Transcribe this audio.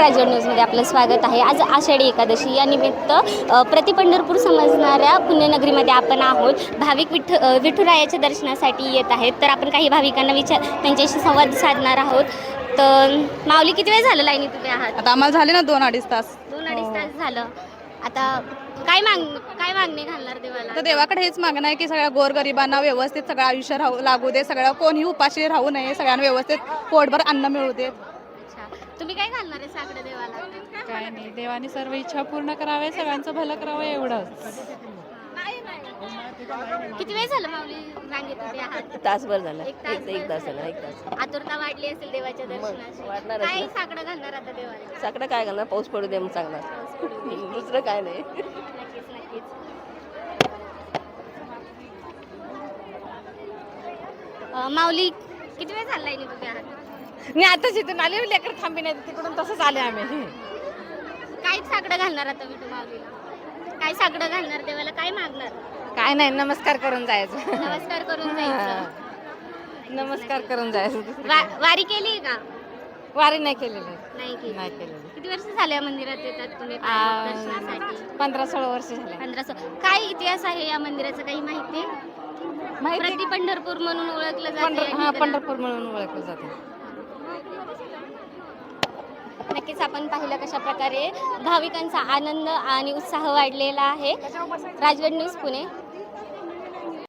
राजवड न्यूजमध्ये आपलं स्वागत आहे. आज आषाढी एकादशी. या निमित्त अ, प्रति पंढरपूर समजणाऱ्या पुण्यनगरीमध्ये आपण आहोत. भाविक विठ्ठ अ, विठुरायाच्या दर्शनासाठी येत आहेत. तर आपण काही भाविकांना विचार त्यांच्याशी संवाद साधणार आहोत. तर माऊली किती वेळ झालं लाईनीत उभे आहात? आता आम्हाला झाले ना दोन अडीच तास. दोन अडीच तास झालं. आता काय माग काय मागणी घालणार देवाला? तर देवाकडे हेच मागणं आहे की सगळ्या गोरगरिबांना व्यवस्थित सगळं आयुष्य राहू लागू दे. सगळं कोणीही उपाशी राहू नये. सगळ्यांना व्यवस्थित पोटभर अन्न मिळू दे. तुम्ही काय घालणार आहे साकडं देवाला? काय नाही देवाने सर्व इच्छा पूर्ण करावे सगळ्यांचं भलं करावं एवढंच. किती वेळ झालं माऊली रांगेत उभे आहात? तासभर झाला. एक तास एक तास झाला एक तास. आतुरता वाढली असेल देवाच्या दर्शनाची. वाढणारच काय. साकडं घालणार आता देवाला? साकडं काय घालणार? पाऊस पडू दे मग चांगला दुसरं काय नाही. नक्कीच नक्कीच. अ, माऊली किती वेळ झाला लाईनीत उभे आहात मी आता जिथून आले लेकर थांबी नाही तिकडून तसंच आले आम्ही. काय साकडं घालणार आता विठू माऊलीला काय साकडं घालणार देवाला? काय मागणार? काय नाही नमस्कार करून जायचं. नमस्कार करून जायचं. नमस्कार करून जायचं वा- वारी केली का? वारी नाही केलेली. नाही केली. नाही केलेली. किती वर्ष झाले या मंदिरात येतात तुम्ही? आ, दर्शनासाठी पंधरा सोळा वर्ष झाले. पंधरा सो काय इतिहास आहे या मंदिराचा? काही माहिती? माहिती प्रति पंढरपूर म्हणून ओळखलं जाते पंढर हा ठिकाणी. पंढरपूर म्हणून ओळखलं जाते. नक्कीच आपण पाहिलं कशा प्रकारे भाविकांचा आनंद आणि उत्साह वाढलेला आहे. राजगड न्यूज पुणे.